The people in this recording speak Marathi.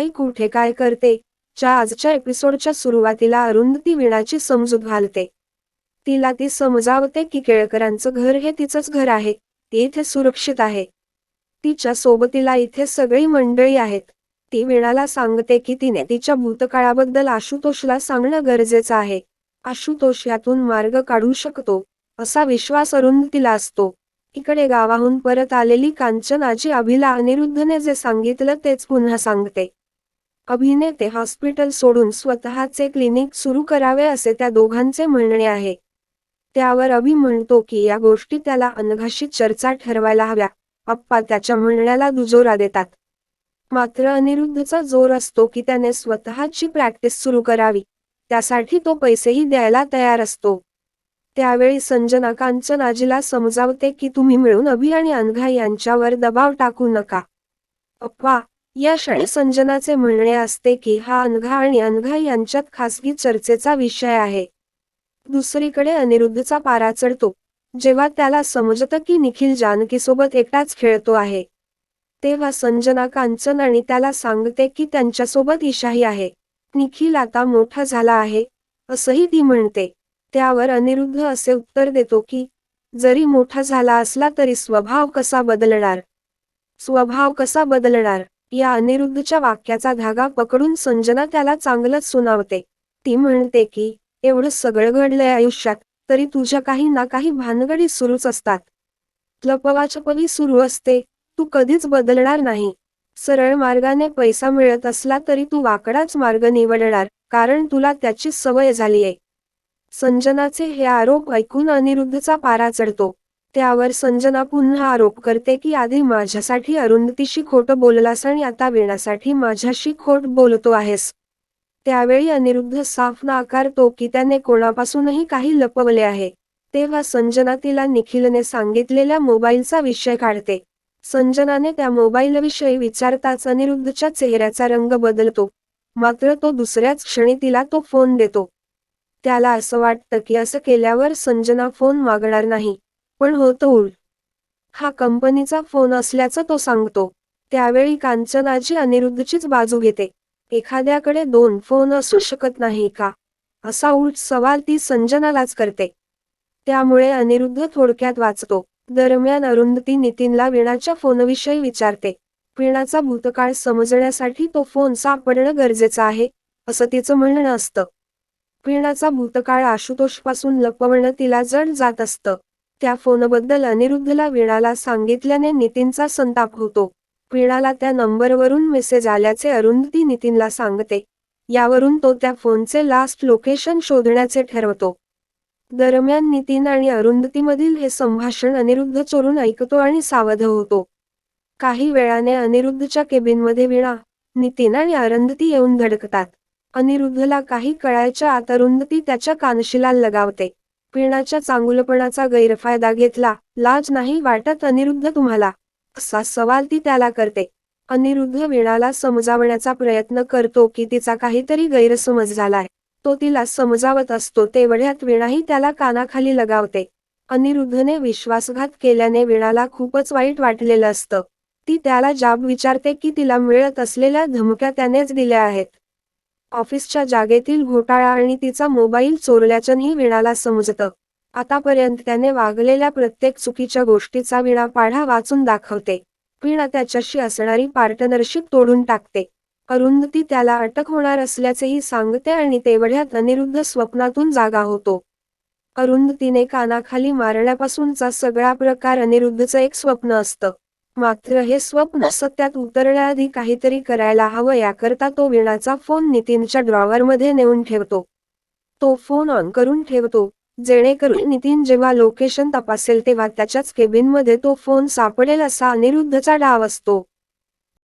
आई कुठे काय करते? च्या आजच्या एपिसोडच्या सुरुवातीला अरुंधती वीणाची समजूत घालते. तिला ती समजावते की केळकरांचं घर हे तिचंच घर आहे ती इथे सुरक्षित आहे. तिच्या सोबतीला इथे सगळी मंडळी आहेत. ती वीणाला सांगते की तिने तिच्या भूतकाळाबद्दल आशुतोषला सांगणं गरजेचं आहे. आशुतोष यातून मार्ग काढू शकतो असा विश्वास अरुंधतीला असतो. इकडे गावाहून परत आलेली कांचनाची अभिला अनिरुद्धने जे सांगितलं तेच पुन्हा सांगते. अभिनेते हॉस्पिटल सोडून स्वतःचे क्लिनिक सुरू करावे असे त्या दोघांचे म्हणणे आहे. त्यावर अभि म्हणतो की या गोष्टी त्याला अनघाशी चर्चा ठरवायला हव्या. अप्पा त्याच्या म्हणण्याला दुजोरा देतात. मात्र अनिरुद्धचा जोर असतो की त्याने स्वतःची प्रॅक्टिस सुरू करावी. त्यासाठी तो पैसेही द्यायला तयार असतो. त्यावेळी संजना कांचनाजीला समजावते की तुम्ही मिळून अभि आणि अनघा यांच्यावर दबाव टाकू नका. अप्पा या क्षण संजनाचे म्हणणे असते की हा अनघा आणि अनघा यांच्यात खासगी चर्चेचा विषय आहे. दुसरीकडे अनिरुद्धचा पारा चढतो. जेव्हा त्याला समजतं की निखिल जानकीसोबत एकटाच खेळतो आहे. तेव्हा संजना कांचन आणि त्याला सांगते की त्यांच्यासोबत ईशाही आहे. निखिल आता मोठा झाला आहे असंही ती म्हणते. त्यावर अनिरुद्ध असे उत्तर देतो की जरी मोठा झाला असला तरी स्वभाव कसा बदलणार? स्वभाव कसा बदलणार? या अनिरुद्धच्या वाक्याचा धागा पकडून संजना त्याला चांगलंच सुनावते. ती म्हणते की एवढं सगळं घडलंय आयुष्यात तरी तुझ्या काही ना काही भानगडी सुरूच असतात. लपवाछपवी सुरू असते तू कधीच बदलणार नाही. सरळ मार्गाने पैसा मिळत असला तरी तू वाकडाच मार्ग निवडणार कारण तुला त्याची सवय झालीये. संजनाचे हे आरोप ऐकून अनिरुद्धचा पारा चढतो. त्यावर संजना पुन्हा आरोप करते की आधी माझ्यासाठी अरुंधतीशी खोटं बोललास आणि आता वीणासाठी माझ्याशी खोट बोलतो आहेस. त्यावेळी अनिरुद्ध साफ नाकारतो की त्याने कोणापासूनही काही लपवले आहे. तेव्हा संजना तिला निखिलने सांगितलेल्या मोबाईलचा विषय काढते. संजनाने त्या मोबाईलविषयी विचारताच अनिरुद्धच्या चेहऱ्याचा रंग बदलतो. मात्र तो दुसऱ्याच क्षणी तिला तो फोन देतो. त्याला असं वाटतं की असं केल्यावर संजना फोन मागणार नाही. पण होतं हा कंपनीचा फोन असल्याचं तो सांगतो. त्यावेळी कांचनाची अनिरुद्धचीच बाजू घेते. एखाद्याकडे दोन फोन असू शकत नाही का? असा उलट सवाल ती संजनालाच करते. त्यामुळे अनिरुद्ध थोडक्यात वाचतो. दरम्यान अरुंधती नितीनला वीणाच्या फोनविषयी विचारते. वीणाचा भूतकाळ समजण्यासाठी तो फोन सापडणं गरजेचं आहे असं तिचं म्हणणं असतं. वीणाचा भूतकाळ आशुतोषपासून लपवणं तिला जड जात असतं. त्या फोनबद्दल अनिरुद्धला वीणाला सांगितल्याने नितीनचा संताप होतो. वीणाला त्या नंबरवरून मेसेज आल्याचे अरुंधती नितीनला सांगते. यावरून तो त्या फोनचे लास्ट लोकेशन शोधण्याचे ठरवतो. दरम्यान नितीन आणि अरुंधतीमधील हे संभाषण अनिरुद्ध चोरून ऐकतो आणि सावध होतो. काही वेळाने अनिरुद्धच्या केबिनमध्ये वीणा नितीन आणि अरुंधती येऊन धडकतात. अनिरुद्धला काही कळायच्या आत अरुंधती त्याच्या कानशिला लगावते. वीणाच्या चांगुलपणाचा गैरफायदा घेतला. लाज नाही वाटत अनिरुद्ध तुम्हाला? असा सवाल ती त्याला करते. अनिरुद्ध वीणाला समजावण्याचा प्रयत्न करतो की तिचा काहीतरी गैरसमज झालाय. तो तिला समजावत असतो तेवढ्यात वीणाही त्याला कानाखाली लगावते. अनिरुद्धने विश्वासघात केल्याने वीणाला खूपच वाईट वाटलेलं असतं. ती त्याला जाब विचारते की तिला मिळत असलेल्या धमक्या त्यानेच दिल्या आहेत. ऑफिसच्या जागेतील घोटाळा आणि तिचा मोबाईल चोरल्याचंही वीणाला समजतं. आतापर्यंत त्याने वागलेल्या प्रत्येक चुकीच्या गोष्टीचा विणा पाढा वाचून दाखवते. वीणा त्याच्याशी असणारी पार्टनरशिप तोडून टाकते. अरुंधती त्याला अटक होणार असल्याचेही सांगते आणि तेवढ्यात अनिरुद्ध स्वप्नातून जागा होतो. अरुंधतीने कानाखाली मारण्यापासूनचा सगळा प्रकार अनिरुद्धचं एक स्वप्न असतं. मात्र हे स्वप्न सत्यात उतरण्याआधी काहीतरी करायला हवं याकरता तो वीणाचा फोन नितीनच्या ड्रॉवरमध्ये नेऊन ठेवतो. तो फोन ऑन करून ठेवतो जेणेकरून नितीन जेव्हा लोकेशन तपासेल तेव्हा त्याच्याच केबिनमध्ये तो फोन सापडेल असा अनिरुद्धचा डाव असतो.